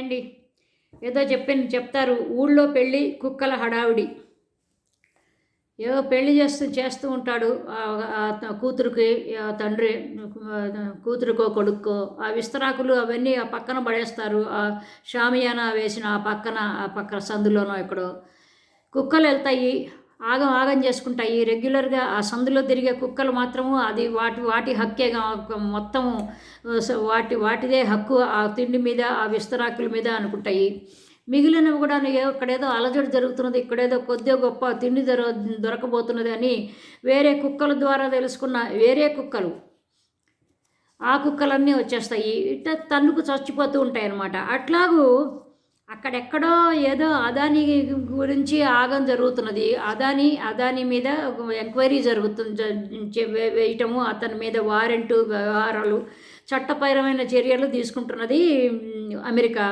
అండి ఏదో చెప్పాను చెప్తారు. ఊళ్ళో పెళ్ళి కుక్కల హడావిడి. ఏదో పెళ్ళి చేస్తూ చేస్తూ ఉంటాడు. కూతురుకి తండ్రి కూతురుకో కొడుక్కో. ఆ విస్తరాకులు అవన్నీ ఆ పక్కన పడేస్తారు. ఆ షామియానా వేసిన ఆ పక్కన ఆ పక్కన సందులోనో ఎక్కడో. కుక్కలు వెళ్తాయి. ఆగం ఆగం చేసుకుంటాయి రెగ్యులర్గా ఆ సందులో తిరిగే కుక్కలు మాత్రము అది వాటి వాటి హక్కేగా మొత్తం వాటి వాటిదే హక్కు ఆ తిండి మీద ఆ విస్తరాకుల మీద అనుకుంటాయి. మిగిలినవి కూడా ఇక్కడేదో అలజడి జరుగుతున్నది ఇక్కడేదో కొద్దిగా గొప్ప తిండి దొర దొరకబోతున్నది అని వేరే కుక్కల ద్వారా తెలుసుకున్న వేరే కుక్కలు ఆ కుక్కలన్నీ వచ్చేస్తాయి. ఇట్లా తన్నుకు చచ్చిపోతూ ఉంటాయి అన్నమాట అట్లాగూ అక్కడెక్కడో ఏదో అదాని గురించి ఆగం జరుగుతున్నది. అదాని అదాని మీద ఎంక్వైరీ జరుగుతుంది వేయటము అతని మీద వారెంటు వ్యవహారాలు చట్టపరమైన చర్యలు తీసుకుంటున్నది అమెరికా.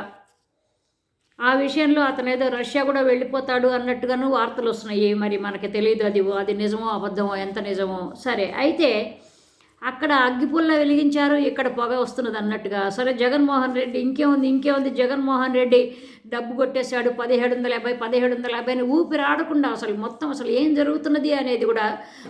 ఆ విషయంలో అతను ఏదో రష్యా కూడా వెళ్ళిపోతాడు అన్నట్టుగాను వార్తలు వస్తున్నాయి మరి మనకి తెలియదు అది అది నిజమో అబద్ధమో ఎంత నిజమో. సరే అయితే అక్కడ అగ్గిపుల్ల వెలిగించారు ఇక్కడ పొగ వస్తున్నది అన్నట్టుగా. సరే జగన్మోహన్ రెడ్డి ఇంకేముంది ఇంకేముంది? జగన్మోహన్ రెడ్డి డబ్బు కొట్టేశాడు పదిహేడు వందల యాభై పదిహేడు వందల యాభై అని ఊపిరి ఆడకుండా అసలు మొత్తం అసలు ఏం జరుగుతున్నది అనేది కూడా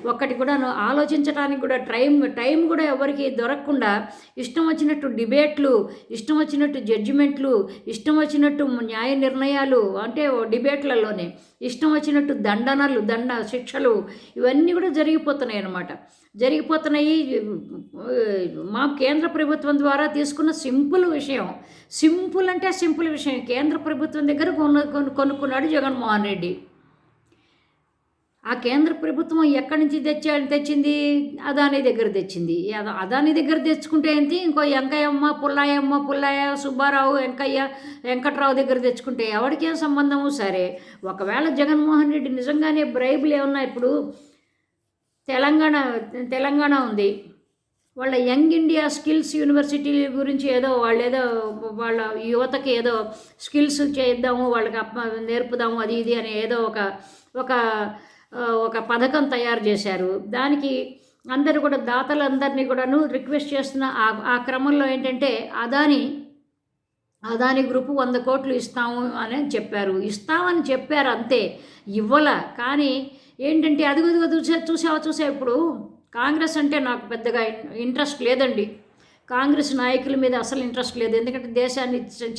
ఒక్కటి కూడా ఆలోచించడానికి కూడా టైం టైం కూడా ఎవరికి దొరకకుండా ఇష్టం వచ్చినట్టు డిబేట్లు ఇష్టం వచ్చినట్టు జడ్జిమెంట్లు ఇష్టం వచ్చినట్టు న్యాయ నిర్ణయాలు అంటే డిబేట్లలోనే ఇష్టం వచ్చినట్టు దండనలు దండ శిక్షలు ఇవన్నీ కూడా జరిగిపోతున్నాయి అన్నమాట జరిగిపోతున్నాయి మా కేంద్ర ప్రభుత్వం ద్వారా తీసుకున్న సింపుల్ విషయం. సింపుల్ అంటే సింపుల్ విషయం. కేంద్ర ప్రభుత్వం దగ్గర కొను కొనుక్కున్నాడు జగన్మోహన్ రెడ్డి. ఆ కేంద్ర ప్రభుత్వం ఎక్కడి నుంచి తెచ్చా తెచ్చింది? అదాని దగ్గర తెచ్చింది. అదాని దగ్గర తెచ్చుకుంటే ఏంటి? ఇంకో వెంకయ్యమ్మ పుల్లాయమ్మ పుల్లాయ సుబ్బారావు వెంకయ్య వెంకట్రావు దగ్గర తెచ్చుకుంటే ఎవరికేం సంబంధము సరే. ఒకవేళ జగన్మోహన్ రెడ్డి నిజంగానే బ్రైబులు ఏమన్నా ఇప్పుడు తెలంగాణ తెలంగాణ ఉంది. వాళ్ళ యంగ్ ఇండియా స్కిల్స్ యూనివర్సిటీ గురించి ఏదో వాళ్ళు ఏదో వాళ్ళ యువతకి ఏదో స్కిల్స్ చేద్దాము వాళ్ళకి అప్ప నేర్పుదాము అది ఇది అని ఏదో ఒక ఒక ఒక పథకం తయారు చేశారు. దానికి అందరు కూడా దాతలందరినీ కూడాను రిక్వెస్ట్ చేస్తున్న ఆ ఆ క్రమంలో ఏంటంటే అదాని అదాని గ్రూపు వంద కోట్లు ఇస్తాము అని చెప్పారు. ఇస్తామని చెప్పారు అంతే ఇవ్వల. కానీ ఏంటంటే అదిగదిగో చూసా చూసావా చూసా ఇప్పుడు కాంగ్రెస్ అంటే నాకు పెద్దగా ఇంట్రెస్ట్ లేదండి. కాంగ్రెస్ నాయకుల మీద అసలు ఇంట్రెస్ట్ లేదు. ఎందుకంటే దేశాన్ని చి-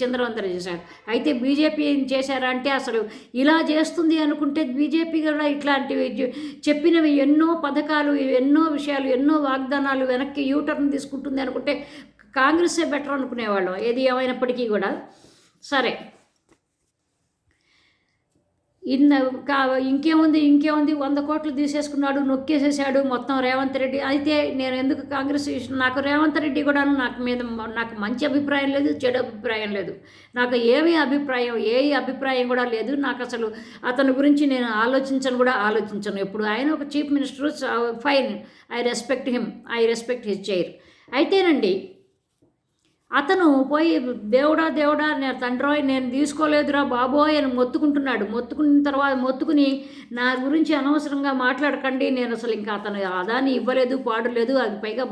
చేశారు. అయితే బీజేపీ ఏం చేశారా అంటే అసలు ఇలా చేస్తుంది అనుకుంటే బీజేపీ కూడా ఇట్లాంటివి చెప్పినవి ఎన్నో పథకాలు ఎన్నో విషయాలు ఎన్నో వాగ్దానాలు వెనక్కి యూటర్న్ తీసుకుంటుంది అనుకుంటే కాంగ్రెసే బెటర్ అనుకునేవాళ్ళం. ఏది ఏమైనప్పటికీ కూడా. సరే. ఇన్న కా ఇంకేముంది ఇంకేముంది? వంద కోట్లు తీసేసుకున్నాడు నొక్కేసేసాడు మొత్తం రేవంత్ రెడ్డి. అయితే నేను ఎందుకు కాంగ్రెస్ నాకు రేవంత్ రెడ్డి కూడా నాకు మీద నాకు మంచి అభిప్రాయం లేదు చెడు అభిప్రాయం లేదు. నాకు ఏమీ అభిప్రాయం ఏ అభిప్రాయం కూడా లేదు. నాకు అసలు అతని గురించి నేను ఆలోచించను కూడా ఆలోచించను. ఎప్పుడు ఆయన ఒక chief minister fine. I respect him. I respect his chair. అయితేనండి అతను పోయి దేవుడా దేవుడా నేను తండ్రోయ్ నేను తీసుకోలేదురా బాబోయ్ అని మొత్తుకుంటున్నాడు. మొత్తుకున్న తర్వాత మొత్తుకుని నా గురించి అనవసరంగా మాట్లాడకండి నేను అసలు ఇంకా అతను అదాని ఇవ్వలేదు పాడలేదు అది పైగా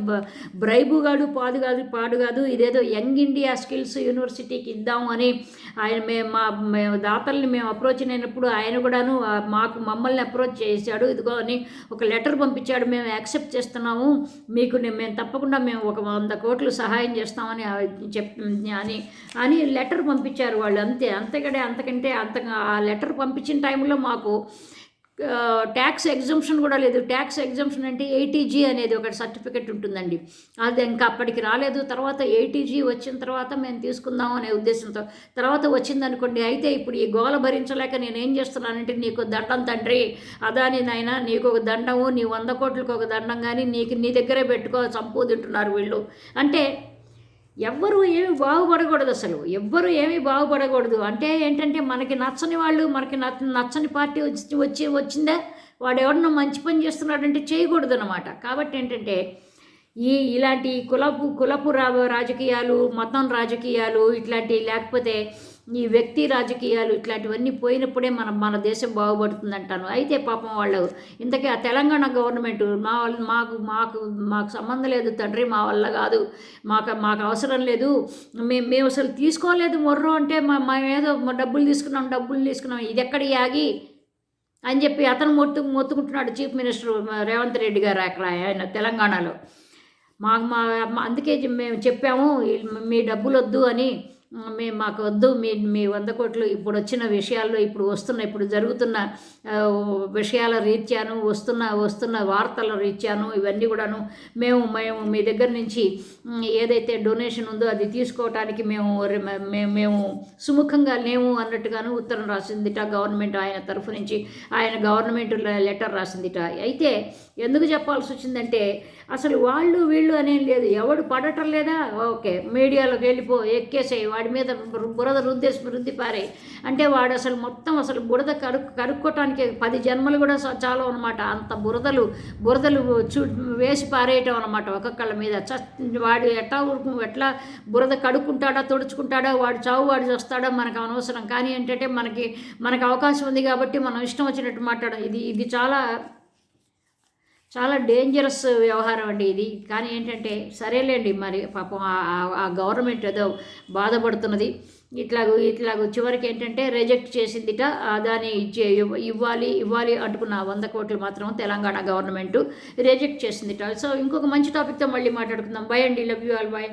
బ్రైబు కాదు పాడు కాదు పాడు కాదు ఇదేదో యంగ్ ఇండియా స్కిల్స్ యూనివర్సిటీకి ఇద్దాం అని ఆయన మేము మా మేము దాతల్ని మేము అప్రోచ్ అయినప్పుడు ఆయన కూడాను మాకు మమ్మల్ని అప్రోచ్ చేశాడు ఇదిగో అని ఒక లెటర్ పంపించాడు. మేము యాక్సెప్ట్ చేస్తున్నాము మీకు నేను మేము తప్పకుండా మేము ఒక వంద కోట్లు సహాయం చేస్తామని చెప్ అని అని లెటర్ పంపించారు వాళ్ళు. అంతే అంతకడే అంతకంటే అంత ఆ లెటర్ పంపించిన టైంలో మాకు ట్యాక్స్ ఎగ్జంప్షన్ కూడా లేదు. ట్యాక్స్ ఎగ్జంప్షన్ అంటే ఎయిటీజీ అనేది ఒక సర్టిఫికెట్ ఉంటుందండి. అది ఇంకా అప్పటికి రాలేదు. తర్వాత ఎయిటీజీ వచ్చిన తర్వాత మేము తీసుకుందాం అనే ఉద్దేశంతో తర్వాత వచ్చిందనుకోండి అయితే ఇప్పుడు ఈ గోల భరించలేక నేను ఏం చేస్తున్నానంటే నీకు దండం తండ్రి అదాని నాయన నీకు ఒక దండము నీ వంద కోట్లకు ఒక దండం కానీ నీకు నీ దగ్గరే పెట్టుకో చంపు తింటున్నారు వీళ్ళు. అంటే ఎవ్వరు ఏమి బాగుపడకూడదు అసలు. ఎవ్వరు ఏమీ బాగుపడకూడదు. అంటే ఏంటంటే మనకి నచ్చని వాళ్ళు మనకి నచ్చ నచ్చని పార్టీ వచ్చి వచ్చి వచ్చిందా? వాడు ఎవరినో మంచి పని చేస్తున్నాడంటే చేయకూడదు అనమాట కాబట్టి ఏంటంటే ఈ ఇలాంటి కులపు కులపు రా రాజకీయాలు మతం రాజకీయాలు ఇట్లాంటి లేకపోతే ఈ వ్యక్తి రాజకీయాలు ఇట్లాంటివన్నీ పోయినప్పుడే మన మన దేశం బాగుపడుతుంది అంటాను అయితే పాపం వాళ్ళు ఇంతకీ ఆ తెలంగాణ గవర్నమెంట్ మా వాళ్ళు మాకు మాకు మాకు సంబంధం లేదు తండ్రి మా వల్ల కాదు. మాకు మాకు అవసరం లేదు. మేము మేము అసలు తీసుకోలేదు మొర్రో అంటే మా మేమేదో ఏదో డబ్బులు తీసుకున్నాం డబ్బులు తీసుకున్నాం. ఇది ఎక్కడ యాగి? అని చెప్పి అతను మొత్తు మొత్తుకుంటున్నాడు చీఫ్ మినిస్టర్ రేవంత్ రెడ్డి గారు అక్కడ ఆయన తెలంగాణలో. మాకు మా అందుకే మేము చెప్పాము మీ డబ్బులు వద్దు అని మేము మాకు వద్దు మీ మీ వంద కోట్లు ఇప్పుడు వచ్చిన విషయాల్లో ఇప్పుడు వస్తున్న ఇప్పుడు జరుగుతున్న విషయాల రీత్యాను వస్తున్న వస్తున్న వార్తల రీత్యాను ఇవన్నీ కూడాను మేము మేము మీ దగ్గర నుంచి ఏదైతే డొనేషన్ ఉందో అది తీసుకోవటానికి మేము మేము సుముఖంగా లేము అన్నట్టుగాను ఉత్తరం రాసిందిట గవర్నమెంట్ ఆయన తరఫు నుంచి. ఆయన గవర్నమెంట్ లెటర్ రాసిందిట. అయితే ఎందుకు చెప్పాల్సి వచ్చిందంటే అసలు వాళ్ళు వీళ్ళు అనేం లేదు. ఎవడు పడటం లేదా? ఓకే మీడియాలోకి వెళ్ళిపో ఎక్కేసాయి వాడి మీద బురద రుద్దేసి రుద్ది పారే. అంటే వాడు అసలు మొత్తం అసలు బురద కరు కరుక్కోవటానికి పది జన్మలు కూడా చాలా అనమాట అంత బురదలు బురదలు చూ వేసి పారేయటం అనమాట ఒక్కొక్కళ్ళ మీద. చ వాడు ఎట్లా ఎట్లా బురద కడుక్కుంటాడా తుడుచుకుంటాడా వాడు చావు వాడు చేస్తాడో మనకు అనవసరం. కానీ ఏంటంటే మనకి మనకు అవకాశం ఉంది కాబట్టి మనం ఇష్టం వచ్చినట్టు మాట్లాడడం ఇది ఇది చాలా చాలా డేంజరస్ వ్యవహారం అండి ఇది. కానీ ఏంటంటే సరేలేండి మరి పాపం ఆ గవర్నమెంట్ ఏదో బాధపడుతున్నది. ఇట్లాగూ ఇట్లాగూ చివరికి ఏంటంటే రిజెక్ట్ చేసిందిట. దాన్ని ఇవ్వాలి ఇవ్వాలి అంటుకున్న వంద కోట్లు మాత్రం తెలంగాణ గవర్నమెంట్ రిజెక్ట్ చేసిందిట. సో ఇంకొక మంచి టాపిక్తో మళ్ళీ మాట్లాడుకుందాం. బై అండి. Love you all bye